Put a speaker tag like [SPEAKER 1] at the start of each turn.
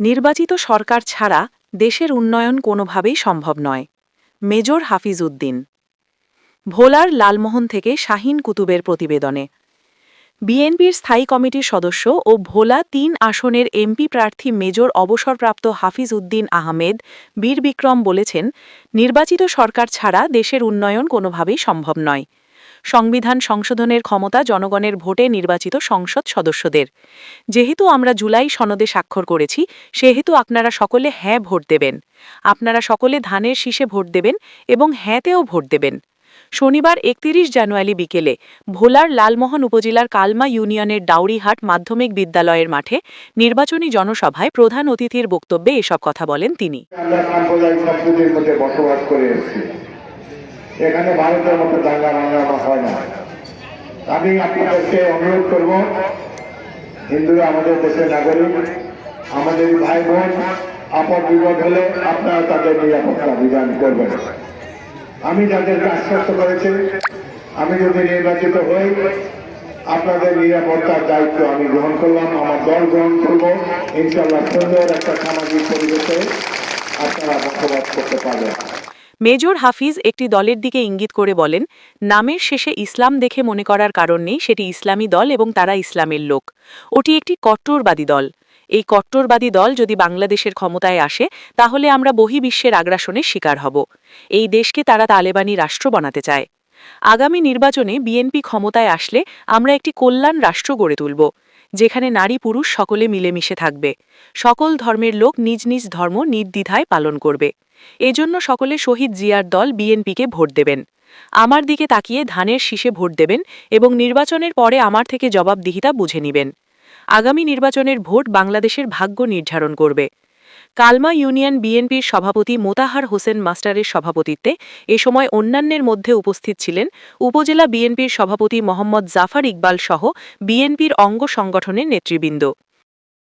[SPEAKER 1] নির্বাচিত সরকার ছাড়া দেশের উন্নয়ন কোনোভাবেই সম্ভব নয়। মেজর হাফিজ উদ্দিন। ভোলার লালমোহন থেকে শাহিন কুতুবের প্রতিবেদনে। বিএনপির স্থায়ী কমিটির সদস্য ও ভোলা তিন আসনের এমপি প্রার্থী মেজর অবসরপ্রাপ্ত হাফিজ উদ্দিন আহমেদ বীর বিক্রম বলেছেন, নির্বাচিত সরকার ছাড়া দেশের উন্নয়ন কোনোভাবেই সম্ভব নয়। সংবিধান সংশোধনের ক্ষমতা জনগণের ভোটে নির্বাচিত সংসদ সদস্যদের। যেহেতু আমরা জুলাই সনদে স্বাক্ষর করেছি, সেহেতু আপনারা সকলে হ্যাঁ ভোট দেবেন। আপনারা সকলে ধানের শীষে ভোট দেবেন এবং হ্যাঁতেও ভোট দেবেন। শনিবার একত্রিশ জানুয়ারি বিকেলে ভোলার লালমোহন উপজেলার কালমা ইউনিয়নের ডাউরিহাট মাধ্যমিক বিদ্যালয়ের মাঠে নির্বাচনী জনসভায় প্রধান অতিথির বক্তব্যে এসব কথা বলেন তিনি।
[SPEAKER 2] এখানে ভারতের মতো দাঙ্গা হাঙ্গামা হয় না। আমি আপনাদেরকে অনুরোধ করব, হিন্দুরা আমাদের দেশের নাগরিক, আমাদের ভাই বোন আপদ বিপদ হলে আপনারা তাদের নিরাপত্তা বিধান করবেন। আমি যাদেরকে আশ্বস্ত করেছি, আমি যদি নির্বাচিত হই, আপনাদের নিরাপত্তার দায়িত্ব আমি গ্রহণ করলাম, আমার দল গ্রহণ করব। ইনশাল্লাহ সুন্দর একটা সামাজিক পরিবেশে আপনারা বসবাস করতে পারবেন।
[SPEAKER 1] মেজর হাফিজ একটি দলের দিকে ইঙ্গিত করে বলেন, নামের শেষে ইসলাম দেখে মনে করার কারণ নেই, সেটি ইসলামী দল এবং তারা ইসলামের লোক। ওটি একটি কট্টরবাদী দল। এই কট্টরবাদী দল যদি বাংলাদেশের ক্ষমতায় আসে, তাহলে আমরা বহিবিশ্বের আগ্রাসনের শিকার হব। এই দেশকে তারা তালেবানি রাষ্ট্র বানাতে চায়। আগামী নির্বাচনে বিএনপি ক্ষমতায় আসলে আমরা একটি কল্যাণ রাষ্ট্র গড়ে তুলব, যেখানে নারী পুরুষ সকলে মিলেমিশে থাকবে। সকল ধর্মের লোক নিজ নিজ ধর্ম নির্দ্বিধায় পালন করবে। এজন্য সকলে শহীদ জিয়ার দল বিএনপিকে ভোট দেবেন। আমার দিকে তাকিয়ে ধানের শীষে ভোট দেবেন এবং নির্বাচনের পরে আমার থেকে জবাবদিহিতা বুঝে নিবেন। আগামী নির্বাচনের ভোট বাংলাদেশের ভাগ্য নির্ধারণ করবে। কালমা ইউনিয়ন বিএনপির সভাপতি মোতাহার হোসেন মাস্টারের সভাপতিত্বে এ সময় অন্যান্যের মধ্যে উপস্থিত ছিলেন উপজেলা বিএনপির সভাপতি মোহাম্মদ জাফার ইকবাল সহ বিএনপির অঙ্গ সংগঠনের নেতৃবৃন্দ।